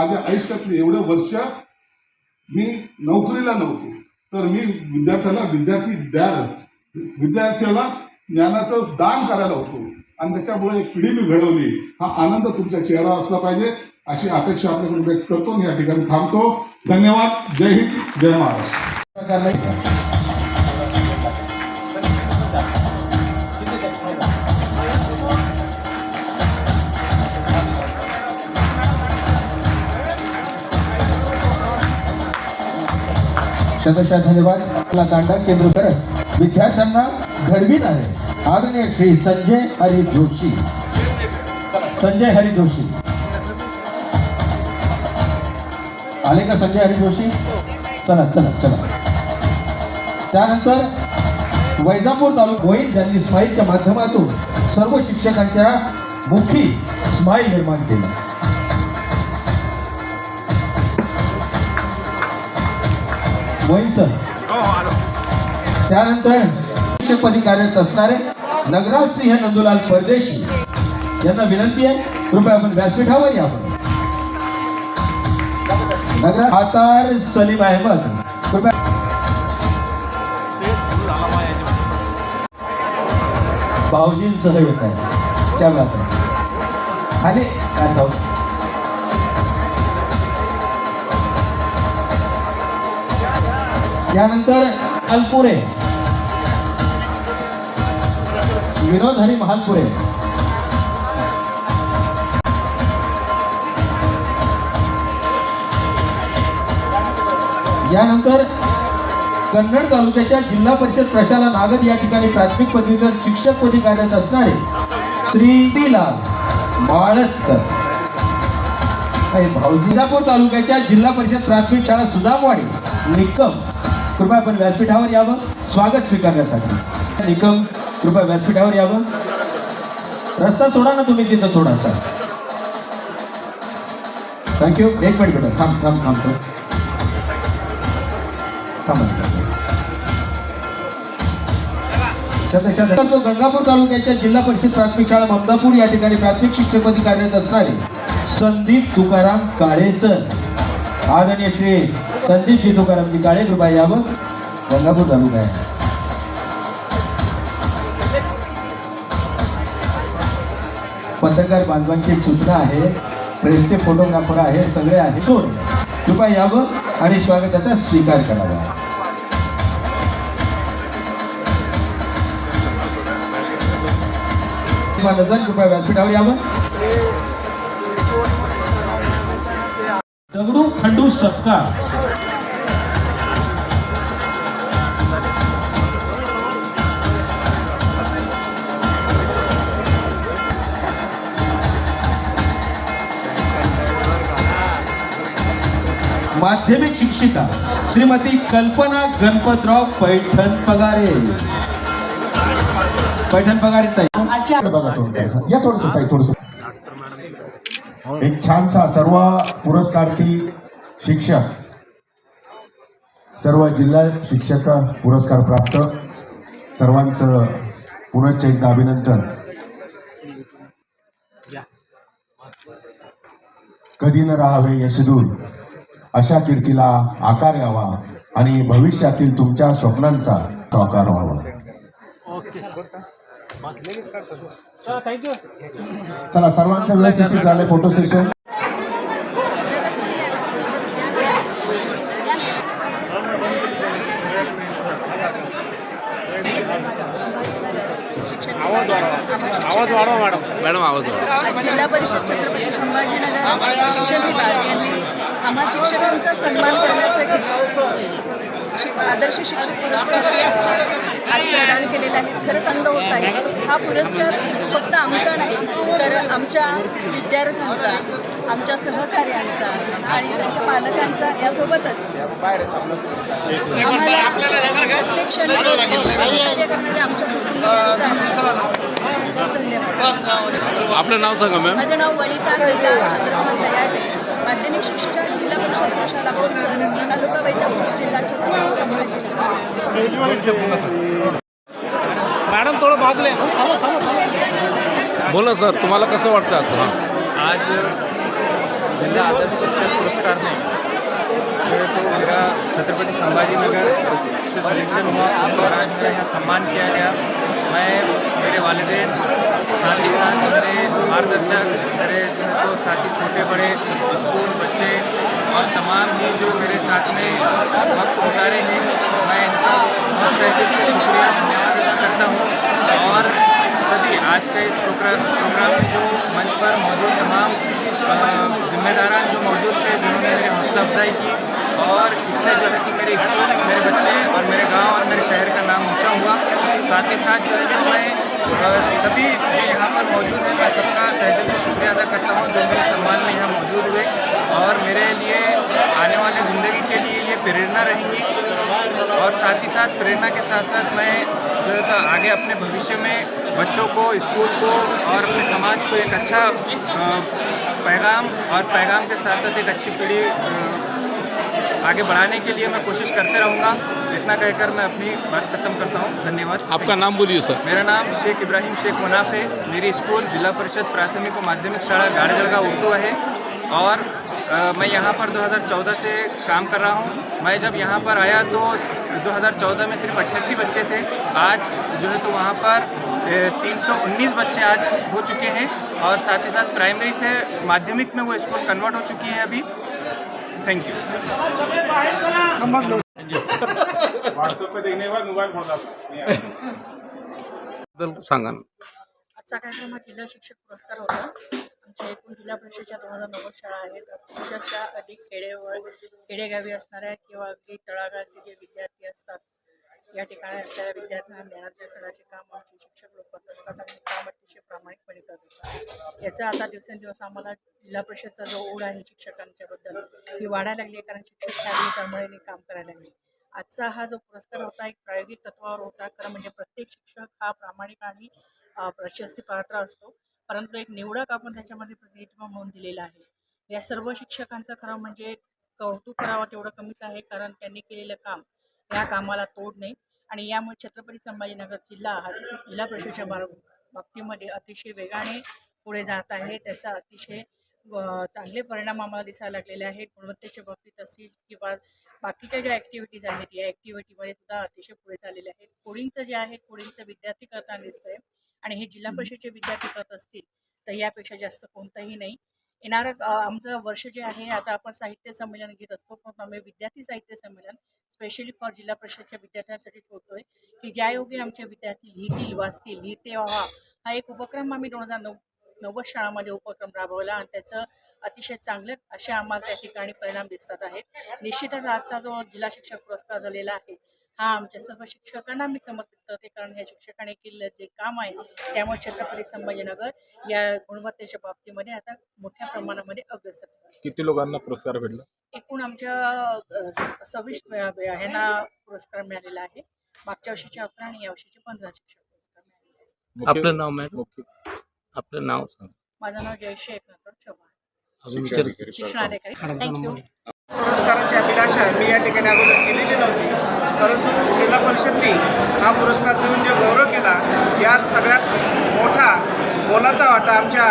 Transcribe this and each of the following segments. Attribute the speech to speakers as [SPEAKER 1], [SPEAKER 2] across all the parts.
[SPEAKER 1] माझ्या आयुष्यातले एवढं वर्ष मी नोकरीला नव्हतो. तर मी विद्यार्थ्याला विद्यार्थी द्या विद्यार्थ्याला ज्ञानाचं दान करायला होतो. आणि त्याच्यामुळे एक पिढी मी घडवली. हा आनंद तुमच्या चेहरा असला पाहिजे अशी अपेक्षा आपल्याकडून व्यक्त करतो आणि या ठिकाणी थांबतो. धन्यवाद. जय हिंद. जय महाराष्ट्र.
[SPEAKER 2] शतशा धन्यवाद. आपला तांडा केंद्र करत विद्यार्थ्यांना घडवीत आहे. आदरणीय श्री संजय हरी जोशी. संजय हरी जोशी. आले का संजय हरी जोशी? चला चला चला. त्यानंतर वैजापूर तालुक होईल ज्यांनी स्माईलच्या माध्यमातून सर्व शिक्षकांच्या मुखी स्माईल निर्माण केलं. मोहित सर त्यानंतर शिक्षकपदी कार्यरत असणारे नगराज सिंह नंदुलाल परदेशी यांना विनंती आहे कृपया आपण व्यासपीठावर आपण. नगराज आतार सलीम अहमद कृपया भाऊजींसह येत आहे. त्या बात त्यानंतर अलपुरे. विनोद हरी महालपुरे. यानंतर कन्नड तालुक्याच्या जिल्हा परिषद प्रशाला नागद या ठिकाणी प्राथमिक पदवीधर शिक्षक पदी कार्यरत असणारे श्री लाल माळतकर जिल्हापूर तालुक्याच्या जिल्हा परिषद प्राथमिक शाळा सुदामवाडी निकम. कृपया आपण व्यासपीठावर यावं. स्वागत स्वीकारण्यासाठी. निकम कृपया व्यासपीठावर यावं. रस्ता सोडा ना तुम्ही तिथं थोडासा. थँक्यू एक मिनिट बेटा थांब थांब थांबतो थांब. तो गंगापूर तालुक्याच्या जिल्हा परिषद प्राथमिक शाळा ममदापूर या ठिकाणी प्राथमिक शिक्षकपदी कार्यरत असणारे संदीप तुकाराम काळे सर. आदरणीय श्री संदीपजी तुकारामजी काळे कृपा यावं गंगापूर तालुका आहे. पत्रकार बांधवांची सूचना आहे. प्रेसचे फोटोग्राफर आहे सगळे आहे. सोड. कृपा यावं आणि स्वागताचा स्वीकार करावा. नजर कृपया व्यासपीठावर यावं दगडू खंडू सत्कार. माध्यमिक शिक्षिका श्रीमती कल्पना गणपतराव पैठण पगारे. पैठण पगारे
[SPEAKER 3] बघा थोडं या थोडस ताई थोडस. एक छानसा सर्व पुरस्कार्थी शिक्षक सर्व जिल्हा शिक्षक पुरस्कार प्राप्त. सर्वांचं पुनश्च एकदा अभिनंदन. कधी न राहावे यशदूर अशा कीर्तीला आकार यावा आणि भविष्यातील तुमच्या स्वप्नांचा साकार व्हावा. चला सर्वांचं व्यवस्थित झालंय फोटो सेशन
[SPEAKER 4] आवाज वाढवा. मॅडम. मॅडम आवाज वाढवा.
[SPEAKER 5] जिल्हा परिषद छत्रपती संभाजीनगर शिक्षण विभाग यांनी आम्हा शिक्षकांचा सन्मान करण्यासाठी आदर्श शिक्षक पुरस्कार आज प्रदान केलेला आहे. खरंच आनंद होत आहे. हा पुरस्कार फक्त आमचा नाही तर आमच्या विद्यार्थ्यांचा आमच्या सहकार्यांचा आणि त्यांच्या पालकांचा यासोबतच आम्हाला प्रत्येक क्षणी सहकार्य करणाऱ्या आमच्या कुटुंबियांचा धन्यवाद.
[SPEAKER 4] आपलं नाव सांगा मॅम
[SPEAKER 5] माझं नाव वनिता कैला चंद्रकांत दयाटे माध्यमिक शिक्षिका जिल्हा परिषद प्रशाला बोरसर तालुका वैजापूर जिल्हा छत्रपती संभाजी
[SPEAKER 4] मॅडम थोडं बाजूला बोला सर तुम्हाला कसं वाटतं आता?
[SPEAKER 6] आज जिला आदर्श शिक्षक पुरस्कार में जो है तो मेरा छत्रपति संभाजी नगर से सिलेक्शन हुआ और आज मेरा यहाँ सम्मान किया गया। मैं मेरे वालदेन साथ ही साथ मेरे मार्गदर्शक मेरे जो तो साथी छोटे बड़े स्कूल बच्चे और तमाम ही जो मेरे साथ में वक्त गुजारे हैं, मैं इनका बहुत तहे दिल से शुक्रिया, धन्यवाद अदा करता हूँ। और सभी आज के इस प्रोग्राम प्रोग्राम में जो मंच पर मौजूद तमाम जिम्मेदारान जो मौजूद थे, जिन्होंने मेरी हौसला अफजाई की, और इससे जो है कि मेरे स्कूल, मेरे बच्चे और मेरे गाँव और मेरे शहर का नाम ऊँचा हुआ। साथ ही साथ जो है तो मैं अ, सभी जो यहाँ पर मौजूद हैं मैं सबका तहे दिल से शुक्रिया अदा करता हूँ जो मेरे सम्मान में यहाँ मौजूद हुए और मेरे लिए आने वाले ज़िंदगी के लिए ये प्रेरणा रहेंगी। और साथ ही साथ प्रेरणा के साथ साथ मैं जो है तो आगे अपने भविष्य में बच्चों को स्कूल को और अपने समाज को एक अच्छा पैगाम और पैगाम के साथ साथ एक अच्छी पीढ़ी आगे बढ़ाने के लिए मैं कोशिश करते रहूँगा। इतना कहकर मैं अपनी बात खत्म करता हूँ। धन्यवाद।
[SPEAKER 4] आपका नाम बोलिए सर।
[SPEAKER 6] मेरा नाम शेख इब्राहिम शेख मुनाफ है। मेरी स्कूल जिला परिषद प्राथमिक और माध्यमिक शाळा गाड़जड़गा उर्दू है। और अ, मैं यहाँ पर 2014 से काम कर रहा हूँ। मैं जब यहाँ पर आया तो 2014 में सिर्फ़ अट्ठासी बच्चे थे। आज जो है तो वहाँ पर तीन सौ उन्नीस बच्चे आज हो चुके हैं और साथ ही साथ प्राइमरी से माध्यमिक में वो स्कूल कन्वर्ट हो चुकी है अभी। थैंक यू
[SPEAKER 7] व्हाट्सएप पे देखने के बाद मोबाइल फ़ोन
[SPEAKER 4] सांगा
[SPEAKER 8] आजचा कार्यक्रम हा जिल्हा शिक्षक पुरस्कार होता. आमच्या एकूण जिल्हा परिषदेच्या दोन हजार नव्वद शाळा आहेत. अक्षरशः अधिक खेडेवर खेडेगावी असणाऱ्या किंवा अगदी तळागाळातले जे विद्यार्थी असतात या ठिकाणी असणाऱ्या विद्यार्थ्यांना ज्ञानाच्या खेळाचे काम आमचे शिक्षक लोक करत असतात आणि काम अतिशय प्रामाणिकपणे करत असतात. याचा आता दिवसेंदिवस आम्हाला जिल्हा परिषदचा जो ओढ आहे शिक्षकांच्याबद्दल ही वाढायला लागली आहे कारण शिक्षक त्यावेळी तळमळीने काम करायला लागले. आजचा हा जो पुरस्कार होता एक प्रायोगिक तत्वावर होता. कारण म्हणजे प्रत्येक शिक्षक हा प्रामाणिक आणि प्रशस्ती पात्र असतो. परंतु एक निवडक आपण त्याच्यामध्ये प्रतिनिधित्व म्हणून दिलेला आहे. या सर्व शिक्षकांचं खरं म्हणजे कौतुक करावं तेवढं कमीच आहे कारण त्यांनी केलेलं काम या कामाला तोड नाही. आणि यामुळे छत्रपती संभाजीनगर जिल्हा हा जिल्हा परिषदेच्या बाबतीमध्ये अतिशय वेगाने पुढे जात आहे. त्याचा अतिशय चांगले परिणाम आम्हाला दिसायला लागलेले आहेत. गुणवत्तेच्या बाबतीत असतील किंवा बाकीच्या ज्या ॲक्टिव्हिटीज आहेत या ॲक्टिव्हिटीमध्ये सुद्धा अतिशय पुढे झालेले आहेत. कोडिंगचं जे आहे कोडिंगचं विद्यार्थी करताना दिसतंय. आणि हे जिल्हा परिषदेचे विद्यार्थी करत असतील तर यापेक्षा जास्त कोणतंही नाही. येणारं आमचं वर्ष जे आहे आता आपण साहित्य संमेलन घेत असतो पण आम्ही विद्यार्थी साहित्य संमेलन स्पेशली फॉर जिल्हा परिषदच्या विद्यार्थ्यांसाठी ठेवतोय की ज्यायोगे आमचे विद्यार्थी लिहितील वाचतील लिहिते व्हा. हा एक उपक्रम आम्ही दोन हजार नऊ नव्वद शाळामध्ये उपक्रम राबवला आणि त्याचं अतिशय चांगलं असे आम्हाला त्या ठिकाणी परिणाम दिसत आहेत. निश्चितच आजचा जो जिल्हा शिक्षक पुरस्कार झालेला आहे हा आमच्या सर्व शिक्षकांना मी समर्पित करते कारण ह्या शिक्षकांनी केलेलं जे काम आहे त्यामुळे छत्रपती संभाजीनगर या गुणवत्तेच्या बाबतीमध्ये आता मोठ्या प्रमाणामध्ये अग्रेसर आहे.
[SPEAKER 4] किती लोकांना पुरस्कार भेटला?
[SPEAKER 8] एकूण आमच्या सव्वीस ह्यांना पुरस्कार मिळालेला आहे. मागच्या वर्षीचे अकरा आणि या वर्षीचे पंधरा शिक्षक पुरस्कार आहेत.
[SPEAKER 4] आपलं नाव मॅडम? आपलं नाव सांगा.
[SPEAKER 8] माझं नाव जयश्री एकनाथ चव्हाण.
[SPEAKER 4] विचार
[SPEAKER 8] शिक्षणाधिकारी थँक्यू
[SPEAKER 9] करण्याची अभिलाषा मी या ठिकाणी अगोदर केलेली नव्हती. परंतु जिल्हा परिषदने हा पुरस्कार देऊन जे गौरव केला यात सगळ्यात मोठा मोलाचा वाटा आमच्या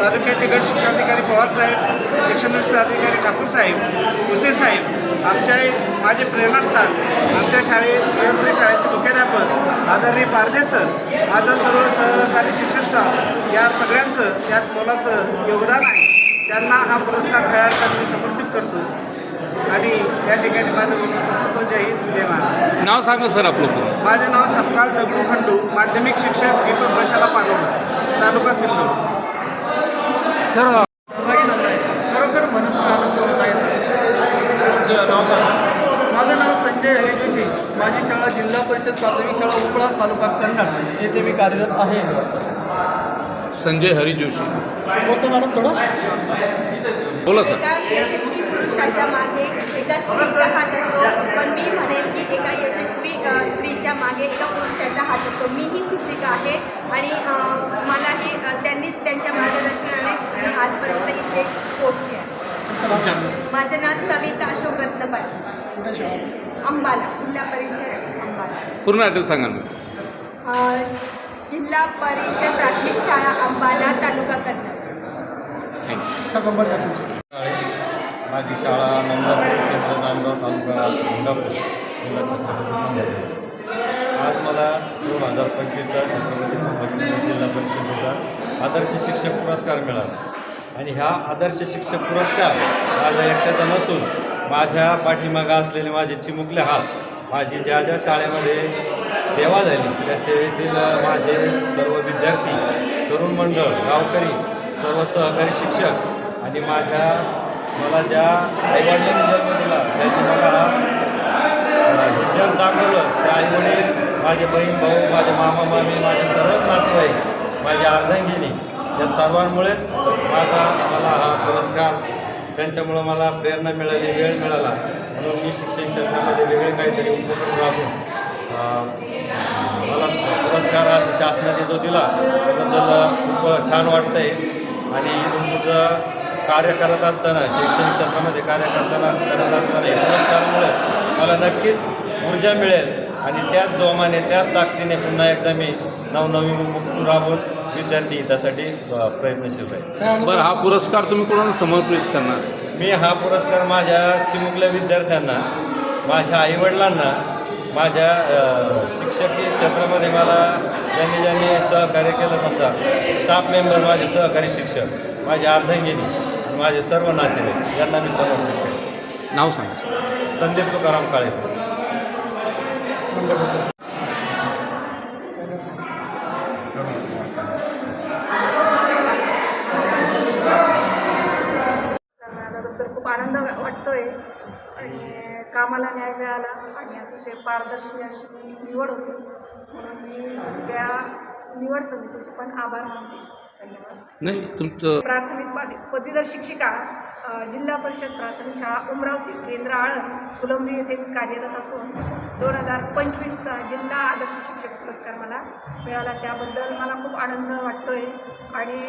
[SPEAKER 9] तालुक्याचे गट शिक्षणाधिकारी पवारसाहेब शिक्षण अधिकारी ठाकूर साहेब भुसे साहेब आमच्या माझे प्रेरणास्थान आमच्या शाळेत स्वयंसेवी शाळेचे मुख्याध्यापक आदरणीय पारदे सर माझा सर्व सहकारी शिक्षक स्टाफ या सगळ्यांचं त्यात मोलाचं योगदान आहे. त्यांना हा पुरस्कार खेळाडूंना मी समर्पित करतो. आणि या ठिकाणी माझं जय हिंद जय महाराज
[SPEAKER 4] नाव सांगा सर आपलं पूर्ण.
[SPEAKER 9] माझं नाव सपकाळ दगडू खंडू माध्यमिक शिक्षक दीपक प्रशाला पानोड तालुका सिंधू.
[SPEAKER 10] सहभागी झालो आहे खरोखर मनस्क आनंद होत आहे सर. माझं नाव संजय हरी जोशी माझी शाळा जिल्हा परिषद प्राथमिक शाळा उपळा तालुका कन्नड येथे मी कार्यरत आहे.
[SPEAKER 4] संजय हरी जोशी
[SPEAKER 10] बोलतो मॅडम थोडं.
[SPEAKER 4] बोला सर.
[SPEAKER 8] पुरुषाच्या मागे एका स्त्रीचा हात असतो. पण मी म्हणेल की एका यशस्वी स्त्रीच्या मागे एका पुरुषाचा हात असतो. मीही शिक्षिका आहे आणि मलाही त्यांनीच त्यांच्या मार्गदर्शनानेच मी आजपर्यंत इथे पोहोचली आहे. माझं नाव सविता अशोक रत्न पाटील अंबाला जिल्हा परिषद अंबाला.
[SPEAKER 4] पूर्ण ॲड्रेस सांगा
[SPEAKER 8] जिल्हा परिषद प्राथमिक शाळा अंबाला तालुका कन्नड.
[SPEAKER 4] थँक्यू
[SPEAKER 11] माझी शाळा नंदापूर केंद्र नांदगाव तालुका इंदापूर जिल्हा छत्रपती आज मला दोन हजार पंचवीसचा छत्रपती संभाजीनगर जिल्हा परिषदेचा आदर्श शिक्षक पुरस्कार मिळाला. आणि ह्या आदर्श शिक्षक पुरस्कार माझ्या एकट्याचा नसून माझ्या पाठीमागा असलेले माझे चिमुकले हात माझी ज्या ज्या शाळेमध्ये सेवा झाली त्या सेवेतील माझे सर्व विद्यार्थी तरुण मंडळ गावकरी सर्व सहकारी शिक्षक आणि माझ्या मला ज्या आईवडिलांनी जन्म दिला त्यांनी मला जग दाखवलं त्या आईवडील माझे बहीण भाऊ माझे मामा मामी माझे सर्वच नातेवाईक माझी अर्धांगिनी या सर्वांमुळेच माझा मला हा पुरस्कार त्यांच्यामुळं मला प्रेरणा मिळाली वेळ मिळाला. म्हणून मी शिक्षण क्षेत्रामध्ये वेगळे काहीतरी उपक्रम राबून मला पुरस्कार आज शासनाने जो दिला त्याबद्दल खूप छान वाटतं आहे आणि इथून कार्य करत असताना शिक्षण क्षेत्रामध्ये कार्य करताना करत असताना या पुरस्कारामुळे मला नक्कीच ऊर्जा मिळेल. आणि त्याच जोमाने त्याच ताकदीने पुन्हा एकदा मी नवनवीन उपक्रम राबवून विद्यार्थी हितासाठी प्रयत्नशील राहील.
[SPEAKER 4] बरं हा पुरस्कार तुम्ही कोणाला समर्पित करणार?
[SPEAKER 11] मी हा पुरस्कार माझ्या चिमुकल्या विद्यार्थ्यांना माझ्या आईवडिलांना माझ्या शिक्षकीय क्षेत्रामध्ये मला ज्यांनी ज्यांनी सहकार्य केलं समजा स्टाफ मेंबर माझे सहकारी शिक्षक माझे अर्धांगिनी आणि माझे सर्व नातेवाईक यांना मी समर्पित केलं
[SPEAKER 4] नाव सांगा.
[SPEAKER 11] संदीप तुकाराम काळे सर.
[SPEAKER 12] खूप आनंद वाटतोय आणि कामाला न्याय मिळाला आणि अतिशय पारदर्शी अशी निवड होती. म्हणून मी सगळ्या निवड समितीचे पण आभार मानते. धन्यवाद
[SPEAKER 4] नाही तुमचं
[SPEAKER 12] प्राथमिक पदवीधर शिक्षिका जिल्हा परिषद प्राथमिक शाळा अमरावती केंद्र आळंद फुलंब्री येथे कार्यरत असून दोन हजार पंचवीसचा जिल्हा आदर्श शिक्षक पुरस्कार मला मिळाला. त्याबद्दल मला खूप आनंद वाटतोय. आणि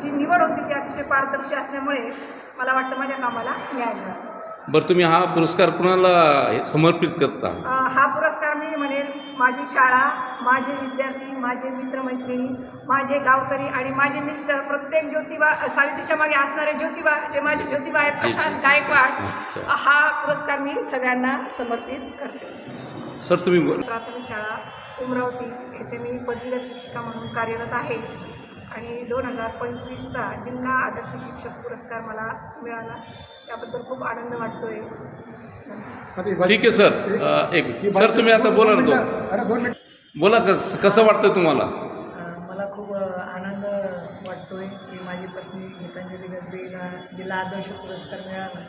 [SPEAKER 12] जी निवड होती ती अतिशय पारदर्शी असल्यामुळे मला वाटतं माझ्या कामाला न्याय मिळाला.
[SPEAKER 4] बरं तुम्ही हा पुरस्कार कुणाला समर्पित करता?
[SPEAKER 12] अ, हा पुरस्कार मी म्हणेल माझी शाळा माझे विद्यार्थी माझे मित्रमैत्रिणी माझे गावकरी आणि माझे मिस्टर प्रत्येक ज्योतिबा सावित्रीच्या मागे असणारे ज्योतिबा जे माझे ज्योतिबा आहेत
[SPEAKER 4] जी, जी,
[SPEAKER 12] प्रशांत
[SPEAKER 4] जी.
[SPEAKER 12] गायकवाड
[SPEAKER 4] अच्छा.
[SPEAKER 12] हा पुरस्कार मी सगळ्यांना समर्पित करते.
[SPEAKER 4] सर तुम्ही बोल.
[SPEAKER 12] प्राथमिक शाळा अमरावती येथे मी पदवीधर शिक्षिका म्हणून कार्यरत आहे. आणि दोन हजार पंचवीसचा जिल्हा आदर्श शिक्षक पुरस्कार मला मिळाला. त्याबद्दल खूप आनंद वाटतोय.
[SPEAKER 4] ठीक आहे सर. एक. सर तुम्ही आता बोला ना बोला कस- कसं वाटतं तुम्हाला?
[SPEAKER 13] मला खूप आनंद वाटतोय की माझी पत्नी गीतांजली गजबेला जिल्हा आदर्श पुरस्कार मिळाला.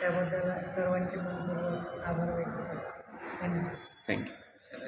[SPEAKER 13] त्याबद्दल सर्वांचे मनपूर्वक आभार व्यक्त करतो. धन्यवाद.
[SPEAKER 4] थँक्यू